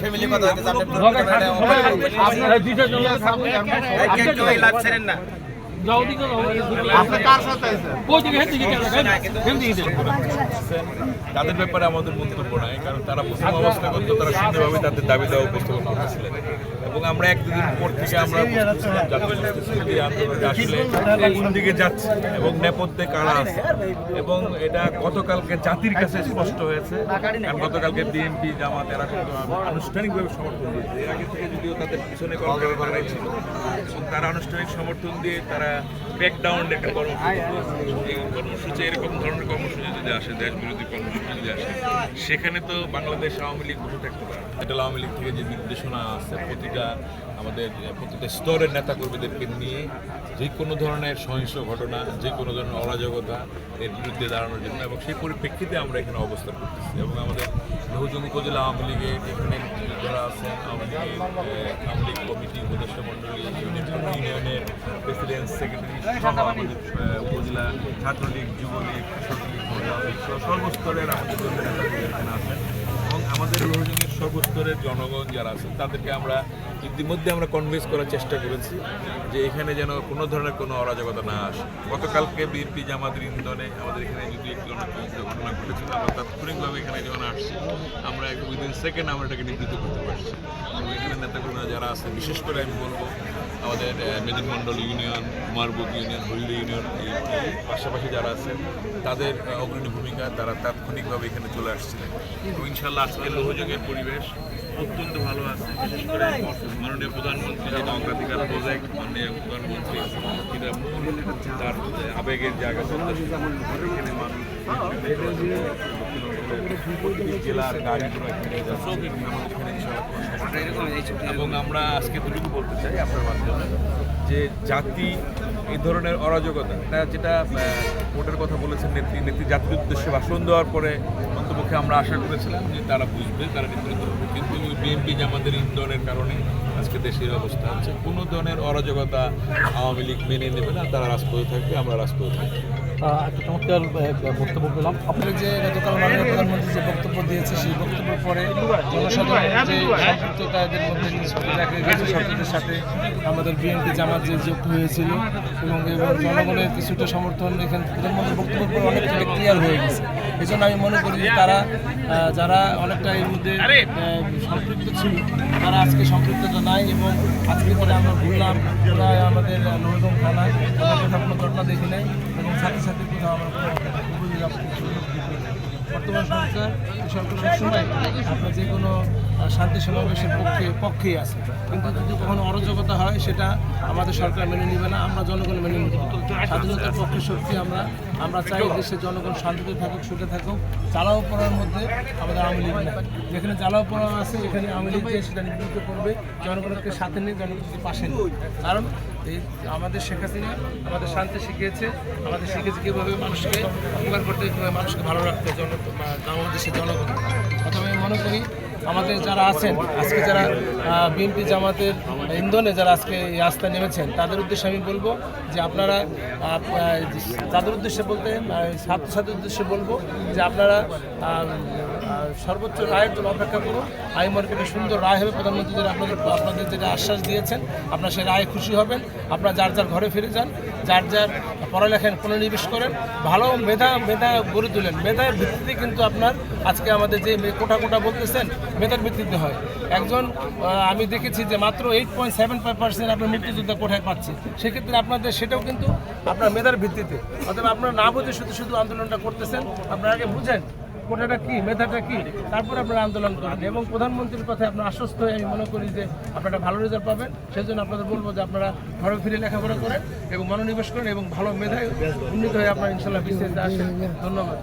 Family কথা হইতেছে আপনি ছেড়েন না। তাদের ব্যাপারে আমাদের মন্তব্য নাই, কারণ তারা প্রথম অবস্থা করতো তারা সুন্দরভাবে তাদের দাবি দেওয়া উপস্থাপন করতেছিলেন এবং আমরা এক দুদিন পর থেকে আমরা আসলে কোন দিকে যাচ্ছে এবং নেপথ্যে কারা আছে। এবং এটা গতকালকে জাতির কাছে স্পষ্ট হয়েছে, কারণ গতকালকে বিএনপি জামাত, এরা কিন্তু আনুষ্ঠানিকভাবে সমর্থন দিয়েছে। এর আগে থেকে যদিও তাদের পিছনে কর্মকর্তারাই ছিল, এবং তারা আনুষ্ঠানিক সমর্থন দিয়ে তারা ব্যাকডাউন একটা কর্মসূচি কর্মসূচি, এরকম ধরনের কর্মসূচি যদি আসে দেশ বিরোধী কর্মসূচি যদি আসে, সেখানে তো বাংলাদেশ আওয়ামী লীগ বসে থাকতে পারে না। আওয়ামী লীগ থেকে যে নির্দেশনা আছে, প্রতিটা আমাদের, প্রতিটা স্তরের নেতাকর্মীদেরকে নিয়ে যে কোনো ধরনের সহিংস ঘটনা, যে কোনো ধরনের অরাজকতা এর বিরুদ্ধে দাঁড়ানোর জন্য এবং সেই পরিপ্রেক্ষিতে আমরা এখানে অবস্থান করতেছি এবং আমাদের বহুজন উপজেলা আওয়ামী লীগের এখানে যারা আছেন, আওয়ামী লীগের আওয়ামী লীগ কমিটি ইউনিয়নের প্রেসিডেন্ট সেক্রেটারি সহ আমাদের উপজেলা ছাত্রলীগ যুবলীগ কৃষক লীগ মহিলা সহ সর্বস্তরের আমাদের জন্য এখানে আছেন। এবং আমাদের লোহজনের সর্বস্তরের জনগণ যারা আছেন তাদেরকে আমরা ইতিমধ্যে আমরা কনভিন্স করার চেষ্টা করেছি যে এখানে যেন কোনো ধরনের কোনো অরাজকতা না আসে। গতকালকে বিএনপি জামাতের ইন্ধনে আমাদের এখানে যদি একটি ঘটনা ঘটেছিল, আমরা তাৎক্ষণিকভাবে এখানে যখন আসছি আমরা উইদিন সেকেন্ড আমরা এটাকে নিবৃত্ত করতে পারছি। এবং এখানে নেতাকর্মীরা যারা আছে, বিশেষ করে আমি বলব আমাদের মেদিন মণ্ডল ইউনিয়ন কুমারবুক ইউনিয়ন হরিল ইউনিয়ন, এই পাশাপাশি যারা আছেন তাদের অগ্রণী ভূমিকা, তারা তাৎক্ষণিকভাবে এখানে চলে আসছিলেন এবং ইনশাল্লাহ আজকের লোহযোগের পরিবেশ অত্যন্ত ভালো আছে। বিশেষ করে মাননীয় প্রধানমন্ত্রী যে অগ্রাধিকার প্রজেক্ট, মাননীয় প্রধানমন্ত্রী এটা তার আবেগের জায়গা জেলার এবং আমরা আজকে দুটুকু বলতে চাই আপনার মাধ্যমে যে জাতি এই ধরনের অরাজকতা যেটা ভোটের কথা বলেছেন নেত্রী নেত্রী জাতির উদ্দেশ্যে ভাষণ দেওয়ার পরে অন্তপক্ষে আমরা আশা করেছিলাম যে তারা বুঝবে তারা নির্ধারিত হবে। কিন্তু বিএনপি জামাতের ইন্ধনের কারণে আজকে দেশের অবস্থা হচ্ছে কোনো ধরনের অরাজকতা আওয়ামী লীগ মেনে নেবে না তারা রাজপথে থাকবে আমরা রাজপথে থাকব। একটা চমৎকার বক্তব্য পেলাম। আপনি যে গতকাল মাননীয় প্রধানমন্ত্রী যে বক্তব্য দিয়েছে সেই বক্তব্যের পরে জনসাধারণের যে সম্পৃক্ততাদের মধ্যে দেখা গেছে সরকারের সাথে আমাদের বিএনপি জামাত যে যুক্ত হয়েছিল এবং এবং জনগণের কিছুটা সমর্থন এখানে প্রধানমন্ত্রীর বক্তব্যের পরে অনেকটা ক্লিয়ার হয়ে গেছে। এই জন্য আমি মনে করি যে তারা যারা অনেকটা এর মধ্যে সম্পৃক্ত ছিল, তারা আজকে সম্পৃক্ততা নাই এবং আজকে পরে আমরা ঘুরলাম প্রায় আমাদের নবদম থানায় কোনো ঘটনা দেখি নাই এবং সাথে সাথে কোথাও আমরা বর্তমান সরকার, এই সরকার সবসময় আপনার যে কোনো শান্তি সমাবেশের পক্ষে, পক্ষেই আছে। কিন্তু যদি কখনো অরাজকতা হয়, সেটা আমাদের সরকার মেনে নেবে না, আমরা জনগণ মেনে নেব স্বাধীনতার পক্ষে শক্তি আমরা আমরা চাই দেশের জনগণ শান্তিতে থাকুক, সুখে থাকুক। চালাও পড়ার মধ্যে আমাদের আওয়ামী লীগ যেখানে চালাও পড়া আছে এখানে আওয়ামী লীগ যে সেটা নিবৃত্ত করবে। জনগণকে সাথে নিয়ে জনগণকে পাশে নিয়ে। কারণ এই আমাদের শেখ হাসিনা আমাদের শান্তি শিখিয়েছে। আমাদের শিখেছে কীভাবে মানুষকে উপকার করতে, কীভাবে মানুষকে ভালো রাখতে জন বাংলাদেশের জনগণ। আমি মনে করি, আমাদের যারা আছেন, আজকে যারা বিএনপি জামাতের ইন্ধনে যারা আজকে এই আস্থা নেমেছেন, তাদের উদ্দেশ্যে আমি বলব যে আপনারা তাদের উদ্দেশ্যে বলতে ছাত্রছাত্রীর উদ্দেশ্যে বলব যে আপনারা সর্বোচ্চ রায়ের জন্য অপেক্ষা করুন। আই মার্কেটে সুন্দর রায় হবে। প্রধানমন্ত্রী আপনাদের আপনাদের যেটা আশ্বাস দিয়েছেন, আপনারা সেই রায়ে খুশি হবেন। আপনারা যার যার ঘরে ফিরে যান, যার যার পড়ালেখায় পুনর্নিবেশ করেন, ভালো মেধা মেধা গড়ে তোলেন। মেধার ভিত্তিতে কিন্তু আপনার আজকে আমাদের যে কোটা কোটা বলতেছেন, মেধার ভিত্তিতে হয়। একজন আমি দেখেছি যে মাত্র eight point seven five percent আপনার মুক্তিযোদ্ধা কোঠায় পাচ্ছে। সেক্ষেত্রে আপনাদের সেটাও কিন্তু আপনার মেধার ভিত্তিতে। অথবা আপনারা না বুঝে শুধু শুধু আন্দোলনটা করতেছেন, আপনারা আগে বুঝেন কোটাটা কি, মেধাটা কি, তারপর আপনারা আন্দোলন করেন। এবং প্রধানমন্ত্রীর কথায় আপনার আশ্বস্ত হয়ে আমি মনে করি যে আপনারা ভালো রেজাল্ট পাবেন। সেই জন্য আপনাদের বলব যে আপনারা ঘরে ফিরে লেখাপড়া করেন এবং মনোনিবেশ করেন এবং ভালো মেধায় উন্নীত হয়ে আপনারা ইনশাল্লাহ বিশেষ আসেন। ধন্যবাদ।